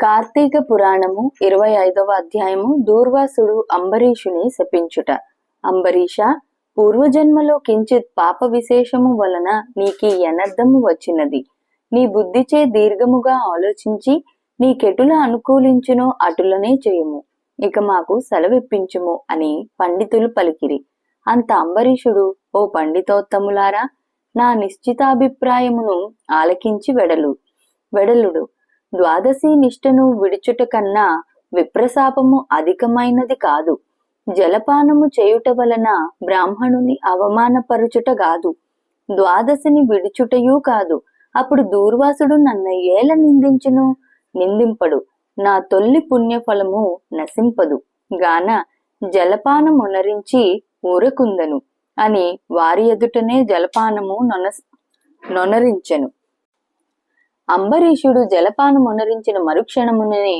కార్తీక పురాణము ఇరవై ఐదవ అధ్యాయము దూర్వాసుడు అంబరీషుని శపించుట. అంబరీష పూర్వజన్మలో కించిత్ పాప విశేషము వలన నీకి అనర్థము వచ్చినది. నీ బుద్ధిచే దీర్ఘముగా ఆలోచించి నీ కెటుల అనుకూలించునో అటులనే చేయుము. ఇక మాకు సెలవిప్పించుము అని పండితులు పలికిరి. అంత అంబరీషుడు ఓ పండితోత్తములారా నా నిశ్చితాభిప్రాయమును ఆలకించి వెడలు. వెడలుడు ద్వాదశి నిష్టను విడుచుట కన్నా విప్రశాపము అధికమైనది కాదు. జలపానము చేయుట వలన బ్రాహ్మణుని అవమానపరుచుట కాదు ద్వాదశిని విడుచుటయూ కాదు. అప్పుడు దూర్వాసుడు నన్ను ఏల నిందించును? నిందింపడు. నా తొల్లి పుణ్యఫలము నశింపదు. గాన జలపానమునరించి ఊరకుందను అని వారి ఎదుటనే జలపానము నొన నొనరించెను. అంబరీషుడు జలపానమునరించిన మరుక్షణముననే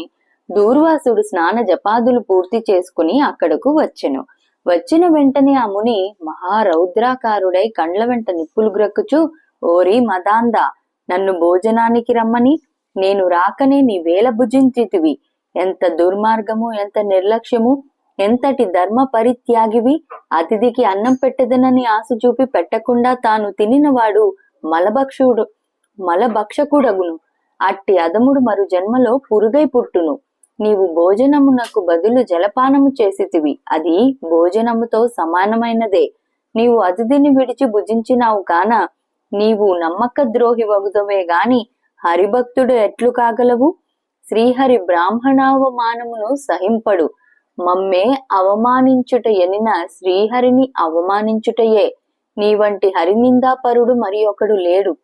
దూర్వాసుడు స్నాన జపాదులు పూర్తి చేసుకుని అక్కడకు వచ్చెను. వచ్చిన వెంటనే ఆ ముని మహారౌద్రాకారుడై కండ్ల వెంట నిప్పులు గ్రక్కుచు ఓరి మదాంద నన్ను భోజనానికి రమ్మని. నేను రాకనే నీ వేల భుజించితివి. ఎంత దుర్మార్గము ఎంత నిర్లక్ష్యము ఎంతటి ధర్మ పరిత్యాగివి. అతిథికి అన్నం పెట్టదనని ఆశ చూపి పెట్టకుండా తాను తినినవాడు మలభక్షుడు మలభక్షకుడగును అట్టి అదముడు మరు జన్మలో పురుగై పుట్టును. నీవు భోజనమునకు బదులు జలపానము చేసితివి. అది భోజనముతో సమానమైనదే. నీవు అతిథిని విడిచి భుజించినావు కాన నీవు నమ్మక ద్రోహి వగుదవే గాని హరిభక్తుడు ఎట్లు కాగలవు? శ్రీహరి బ్రాహ్మణావమానమును సహింపడు. మమ్మే అవమానించుట ఎనిన శ్రీహరిని అవమానించుటయే. నీ వంటి హరినిందాపరుడు మరి ఒకడు లేడు.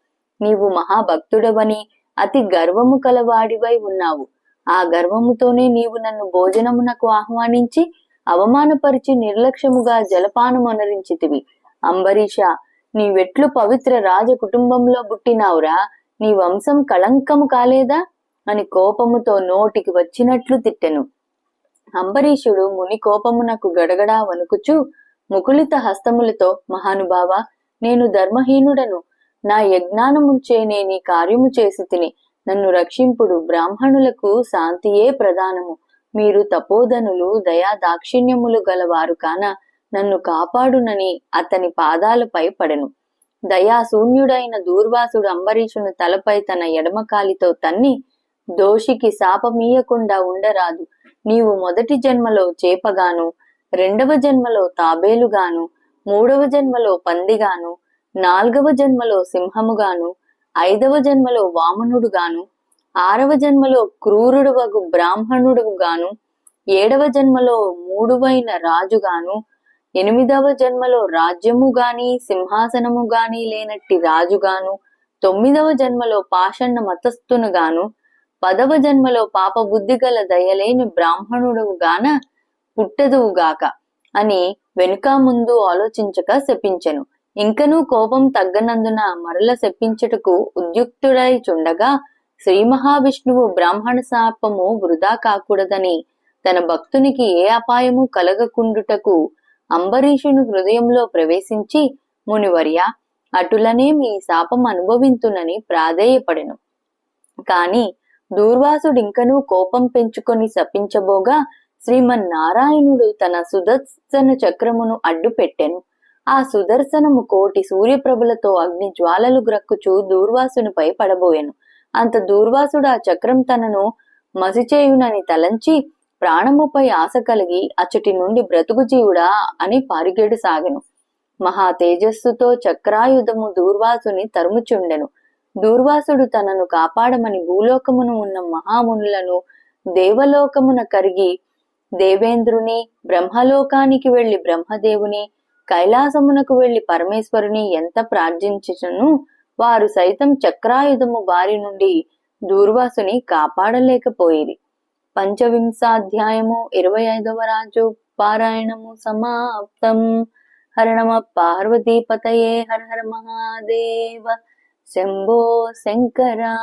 నీవు మహాభక్తుడవని అతి గర్వము కలవాడివై ఉన్నావు. ఆ గర్వముతోనే నీవు నన్ను భోజనమునకు ఆహ్వానించి అవమానపరిచి నిర్లక్ష్యముగా జలపానమనరించితివి అంబరీష నీవెట్లు పవిత్ర రాజ కుటుంబంలో పుట్టినావురా నీ వంశం కళంకము కాలేదా? అని కోపముతో నోటికి వచ్చినట్లు తిట్టెను. అంబరీషుడు ముని కోపమునకు గడగడా వణుకుచు ముకులిత హస్తములతో మహానుభావ నేను ధర్మహీనుడను నా యజ్ఞానముంచే నేని కార్యము చేసి తిని నన్ను రక్షింపుడు బ్రాహ్మణులకు శాంతియే ప్రధానము. మీరు తపోధనులు దయా దాక్షిణ్యములు గలవారు కాన నన్ను కాపాడునని అతని పాదాలపై పడెను. దయాశూన్యుడైన దూర్వాసుడు అంబరీషుని తలపై తన ఎడమకాలితో తన్ని దోషికి శాపమీయకుండా ఉండరాదు. నీవు మొదటి జన్మలో చేపగాను రెండవ జన్మలో తాబేలుగాను మూడవ జన్మలో పందిగాను నాల్గవ జన్మలో సింహముగాను ఐదవ జన్మలో వామనుడుగాను ఆరవ జన్మలో క్రూరుడు వగు బ్రాహ్మణుడుగాను ఏడవ జన్మలో మూడువైన రాజుగాను ఎనిమిదవ జన్మలో రాజ్యము గాని సింహాసనము గాని లేనట్టి రాజుగాను తొమ్మిదవ జన్మలో పాషణ మతస్థునుగాను పదవ జన్మలో పాప బుద్ధి గల దయలేని బ్రాహ్మణుడుగాన పుట్టదువుగాక అని వెనుక ముందు ఆలోచించక శపించెను. ఇంకనూ కోపం తగ్గనందున మరల శప్పించుటకు ఉద్యుక్తుడై చుండగా శ్రీ మహావిష్ణువు బ్రాహ్మణ శాపము వృధా కాకూడదని తన భక్తునికి ఏ అపాయము కలగకుండుటకు అంబరీషుని హృదయంలో ప్రవేశించి మునివర్య అటులనే మీ శాపం అనుభవింతునని ప్రాధేయపడెను. కాని దూర్వాసుడింకనూ కోపం పెంచుకొని శపించబోగా శ్రీమన్నారాయణుడు తన సుదర్శన చక్రమును అడ్డు పెట్టెను ఆ సుదర్శనము కోటి సూర్యప్రభలతో అగ్ని జ్వాలలు గ్రక్కుచూ దూర్వాసునిపై పడబోయెను అంత దూర్వాసుడు ఆ చక్రం తనను మసిచేయునని తలంచి ప్రాణముపై ఆశ కలిగి అచ్చటి నుండి బ్రతుకు జీవుడా అని పారిగేడు సాగెను. మహా తేజస్సుతో చక్రాయుధము దూర్వాసుని తరుముచుండెను. దూర్వాసుడు తనను కాపాడమని భూలోకమును ఉన్న మహామునులను దేవలోకమున కరిగి దేవేంద్రుని బ్రహ్మలోకానికి వెళ్ళి బ్రహ్మదేవుని కైలాసమునకు వెళ్ళి పరమేశ్వరుని ఎంత ప్రార్థించును వారు సైతం చక్రాయుధము బారి నుండి దూర్వాసుని కాపాడలేకపోయేది. పంచవింశాధ్యాయము ఇరవై ఐదవ రాజు పారాయణము సమాప్తం. హరణమ పార్వతీ పతయే హర హర మహాదేవ శంభో శంకరా.